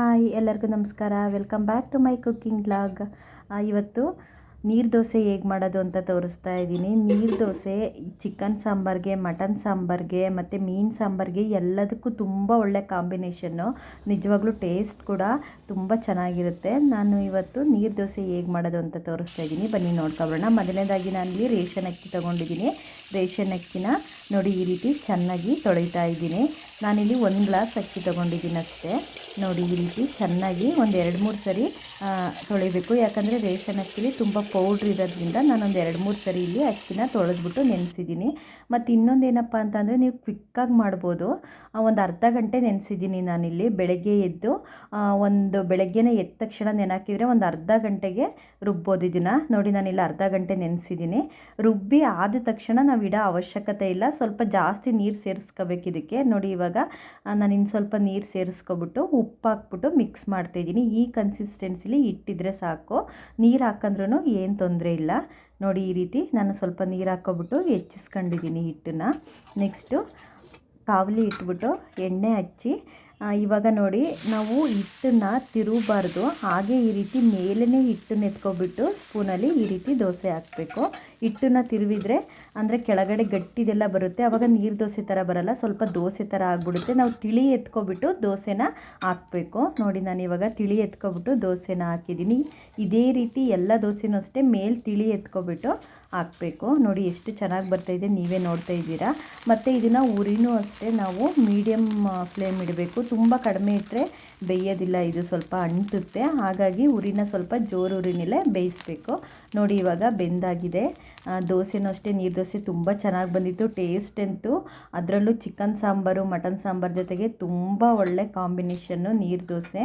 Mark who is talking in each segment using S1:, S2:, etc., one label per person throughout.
S1: Hi ಎಲ್ಲರಿಗೂ ನಮಸ್ಕಾರ. Welcome back to my cooking blog ಇವತ್ತು ನೀರು ದೋಸೆ ಹೇಗೆ ಮಾಡೋದು ಅಂತ ತೋರಿಸ್ತಾ ಇದ್ದೀನಿ. ನೀರು ದೋಸೆ, ಚಿಕನ್ ಸಾಂಬಾರಿಗೆ, ಮಟನ್ ಸಾಂಬಾರಿಗೆ, ಮತ್ತು ಮೀನು ಸಾಂಬಾರಿಗೆ ಎಲ್ಲದಕ್ಕೂ ತುಂಬ ಒಳ್ಳೆ ಕಾಂಬಿನೇಷನ್ನು. ನಿಜವಾಗ್ಲೂ ಟೇಸ್ಟ್ ಕೂಡ ತುಂಬ ಚೆನ್ನಾಗಿರುತ್ತೆ. ನಾನು ಇವತ್ತು ನೀರು ದೋಸೆ ಹೇಗೆ ಮಾಡೋದು ಅಂತ ತೋರಿಸ್ತಾ ಇದ್ದೀನಿ. ಬನ್ನಿ ನೋಡ್ಕೊಬೋಣ ಮೊದಲನೇದಾಗಿ ಇಲ್ಲಿ ರೇಷನ್ ಅಕ್ಕಿ ತೊಗೊಂಡಿದ್ದೀನಿ. ರೇಷನ್ ಅಕ್ಕಿನ ನೋಡಿ ಈ ರೀತಿ ಚೆನ್ನಾಗಿ ತೊಳಿತಾ ಇದ್ದೀನಿ. ನಾನಿಲ್ಲಿ ಒಂದು ಗ್ಲಾಸ್ ಅಕ್ಕಿ ತೊಗೊಂಡಿದ್ದೀನಿ ಅಷ್ಟೇ. ನೋಡಿ ಈ ರೀತಿ ಚೆನ್ನಾಗಿ ಒಂದು ಎರಡು ಮೂರು ಸರಿ ತೊಳಿಬೇಕು. ಯಾಕಂದರೆ ರೇಷನ್ ಅಕ್ಕಿಲಿ ತುಂಬ ಪೌಡ್ರ್ ಇರೋದ್ರಿಂದ ನಾನೊಂದು ಎರಡು ಮೂರು ಸರಿ ಇಲ್ಲಿ ಅಕ್ಕಿನ ತೊಳೆದ್ಬಿಟ್ಟು ನೆನೆಸಿದ್ದೀನಿ. ಮತ್ತು ಇನ್ನೊಂದು ಏನಪ್ಪ ಅಂತಂದರೆ ನೀವು ಕ್ವಿಕ್ಕಾಗಿ ಮಾಡ್ಬೋದು. ಒಂದು ಅರ್ಧ ಗಂಟೆ ನೆನೆಸಿದ್ದೀನಿ ನಾನಿಲ್ಲಿ ಬೆಳಗ್ಗೆ ಎದ್ದು. ಒಂದು ಬೆಳಗ್ಗೆನೇ ಎದ್ದ ತಕ್ಷಣ ನೆನಾಕಿದರೆ ಒಂದು ಅರ್ಧ ಗಂಟೆಗೆ ರುಬ್ಬೋದು ಇದನ್ನು. ನೋಡಿ ನಾನಿಲ್ಲಿ ಅರ್ಧ ಗಂಟೆ ನೆನೆಸಿದ್ದೀನಿ. ರುಬ್ಬಿ ಆದ ತಕ್ಷಣ ನಾವು ಇಡೋ ಅವಶ್ಯಕತೆ ಇಲ್ಲ. ಸ್ವಲ್ಪ ಜಾಸ್ತಿ ನೀರು ಸೇರಿಸ್ಕೋಬೇಕು ಇದಕ್ಕೆ. ನೋಡಿ ಇವಾಗ ನಾನು ಇನ್ನು ಸ್ವಲ್ಪ ನೀರು ಸೇರಿಸ್ಕೊಬಿಟ್ಟು ಉಪ್ಪು ಹಾಕ್ಬಿಟ್ಟು ಮಿಕ್ಸ್ ಮಾಡ್ತಾಯಿದ್ದೀನಿ ಈ ಕನ್ಸಿಸ್ಟೆನ್ಸಿಲಿ ಇಟ್ಟಿದ್ರೆ ಸಾಕು. ನೀರು ಹಾಕಂದ್ರೂ ಏನು ತೊಂದರೆ ಇಲ್ಲ. ನೋಡಿ, ಈ ರೀತಿ ನಾನು ಸ್ವಲ್ಪ ನೀರು ಹಾಕ್ಕೊಬಿಟ್ಟು ಹೆಚ್ಚಿಸ್ಕೊಂಡಿದ್ದೀನಿ ಹಿಟ್ಟನ್ನು. ನೆಕ್ಸ್ಟು ಕಾವಲಿ ಇಟ್ಬಿಟ್ಟು ಎಣ್ಣೆ ಹಚ್ಚಿ ಇವಾಗ ನೋಡಿ, ನಾವು ಹಿಟ್ಟನ್ನು ತಿರುಗಬಾರ್ದು. ಹಾಗೆ ಈ ರೀತಿ ಮೇಲೇ ಹಿಟ್ಟನ್ನು ಎತ್ಕೊಬಿಟ್ಟು ಸ್ಪೂನಲ್ಲಿ ಈ ರೀತಿ ದೋಸೆ ಹಾಕಬೇಕು. ಹಿಟ್ಟನ್ನು ತಿರುವಿದ್ರೆ, ಅಂದರೆ ಕೆಳಗಡೆ ಗಟ್ಟಿದೆಲ್ಲ ಬರುತ್ತೆ. ಆವಾಗ ನೀರು ದೋಸೆ ಥರ ಬರಲ್ಲ, ಸ್ವಲ್ಪ ದೋಸೆ ಥರ ಆಗಿಬಿಡುತ್ತೆ. ನಾವು ತಿಳಿ ಎತ್ಕೊಬಿಟ್ಟು ದೋಸೆನ ಹಾಕಬೇಕು. ನೋಡಿ, ನಾನು ಇವಾಗ ತಿಳಿ ಎತ್ಕೊಬಿಟ್ಟು ದೋಸೆನ ಹಾಕಿದ್ದೀನಿ. ಇದೇ ರೀತಿ ಎಲ್ಲ ದೋಸೆನೂ ಅಷ್ಟೇ ಮೇಲೆ ತಿಳಿ ಎತ್ಕೊಬಿಟ್ಟು ಹಾಕಬೇಕು. ನೋಡಿ, ಎಷ್ಟು ಚೆನ್ನಾಗಿ ಬರ್ತಾಯಿದೆ ನೀವೇ ನೋಡ್ತಾ ಇದ್ದೀರಾ. ಮತ್ತು ಇದನ್ನು ಉರಿನೂ ಅಷ್ಟೇ ನಾವು ಮೀಡಿಯಮ್ ಫ್ಲೇಮ್ ಇಡಬೇಕು. ತುಂಬ ಕಡಿಮೆ ಇಟ್ಟರೆ ಬೇಯೋದಿಲ್ಲ, ಇದು ಸ್ವಲ್ಪ ಅಂಟುತ್ತೆ. ಹಾಗಾಗಿ ಉರಿನ ಸ್ವಲ್ಪ ಜೋರು ಉರಿನಲ್ಲೇ ಬೇಯಿಸಬೇಕು. ನೋಡಿ ಇವಾಗ ಬೆಂದಾಗಿದೆ. ದೋಸೆನೂ ಅಷ್ಟೇ, ನೀರು ದೋಸೆ ತುಂಬ ಚೆನ್ನಾಗಿ ಬಂದಿತ್ತು ಟೇಸ್ಟ್ ಅಂತೂ. ಅದರಲ್ಲೂ ಚಿಕನ್ ಸಾಂಬಾರು, ಮಟನ್ ಸಾಂಬಾರು ಜೊತೆಗೆ ತುಂಬ ಒಳ್ಳೆ ಕಾಂಬಿನೇಷನ್ನು ನೀರು ದೋಸೆ.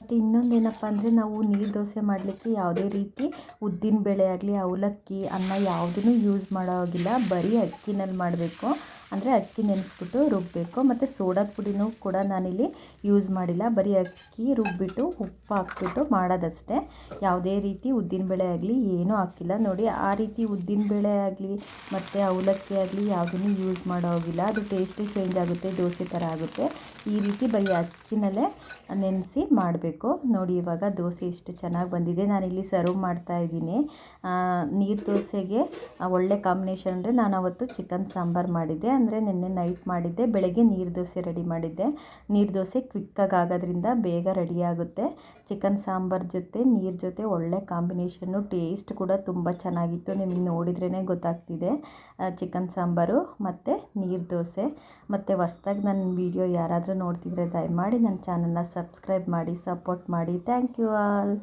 S1: ಮತ್ತು ಇನ್ನೊಂದು ಏನಪ್ಪ ಅಂದರೆ, ನಾವು ನೀರು ದೋಸೆ ಮಾಡಲಿಕ್ಕೆ ಯಾವುದೇ ರೀತಿ ಉದ್ದಿನ ಬೇಳೆ ಆಗಲಿ, ಅವಲಕ್ಕಿ, ಅನ್ನ ಯಾವುದೂ ಯೂಸ್ ಮಾಡೋ ಹಾಗಿಲ್ಲ ಬರೀ ಅಕ್ಕಿನಲ್ಲಿ ಮಾಡಬೇಕು. ಅಂದರೆ ಅಕ್ಕಿ ನೆನೆಸ್ಬಿಟ್ಟು ರುಬ್ಬಬೇಕು ಮತ್ತು ಸೋಡಾದ ಪುಡಿನೂ ಕೂಡ ನಾನಿಲ್ಲಿ ಯೂಸ್ ಮಾಡಿಲ್ಲ. ಬರೀ ಅಕ್ಕಿ ರುಬ್ಬಿಟ್ಟು ಉಪ್ಪು ಹಾಕ್ಬಿಟ್ಟು ಮಾಡೋದಷ್ಟೇ. ಯಾವುದೇ ರೀತಿ ಉದ್ದಿನಬೇಳೆ ಆಗಲಿ, ಏನೂ ಹಾಕಿಲ್ಲ. ನೋಡಿ, ಆ ರೀತಿ ಉದ್ದಿನಬೇಳೆ ಆಗಲಿ, ಮತ್ತು ಅವಲಕ್ಕಿ ಆಗಲಿ ಯಾವುದನ್ನು ಯೂಸ್ ಮಾಡೋ ಹೋಗಿಲ್ಲ. ಅದು ಟೇಸ್ಟು ಚೇಂಜ್ ಆಗುತ್ತೆ, ದೋಸೆ ಥರ ಆಗುತ್ತೆ. ಈ ರೀತಿ ಬರೀ ಅಕ್ಕಿನಲ್ಲೇ ನೆನೆಸಿ ಮಾಡಬೇಕು. ನೋಡಿ, ಇವಾಗ ದೋಸೆ ಎಷ್ಟು ಚೆನ್ನಾಗಿ ಬಂದಿದೆ. ನಾನಿಲ್ಲಿ ಸರ್ವ್ ಮಾಡ್ತಾ ಇದ್ದೀನಿ. ನೀರು ದೋಸೆಗೆ ಒಳ್ಳೆ ಕಾಂಬಿನೇಷನ್ ಅಂದರೆ ನಾನು ಅವತ್ತು ಚಿಕನ್ ಸಾಂಬಾರು ಮಾಡಿದ್ದೆ. ಅಂದರೆ ನಿನ್ನೆ ನೈಟ್ ಮಾಡಿದ್ದೆ, ಬೆಳಗ್ಗೆ ನೀರು ದೋಸೆ ರೆಡಿ ಮಾಡಿದ್ದೆ. ನೀರು ದೋಸೆ ಕ್ವಿಕ್ಕಾಗಿ ಆಗೋದ್ರಿಂದ ಬೇಗ ರೆಡಿ ಆಗುತ್ತೆ. ಚಿಕನ್ ಸಾಂಬಾರ್ ಜೊತೆ, ನೀರು ಜೊತೆ ಒಳ್ಳೆ ಕಾಂಬಿನೇಷನ್ನು ಟೇಸ್ಟ್ ಕೂಡ ತುಂಬ ಚೆನ್ನಾಗಿತ್ತು. ನಿಮಗೆ ನೋಡಿದ್ರೇ ಗೊತ್ತಾಗ್ತಿದೆ. ಚಿಕನ್ ಸಾಂಬಾರು ಮತ್ತು ನೀರು ದೋಸೆ. ಮತ್ತು ಹೊಸ್ದಾಗಿ ನನ್ನ ವೀಡಿಯೋ ಯಾರಾದರೂ ನೋಡ್ತಿದ್ರೆ ದಯಮಾಡಿ ನನ್ನ ಚಾನಲ್ನ ಸಬ್ಸ್ಕ್ರೈಬ್ ಮಾಡಿ ಸಪೋರ್ಟ್ ಮಾಡಿ. Thank you all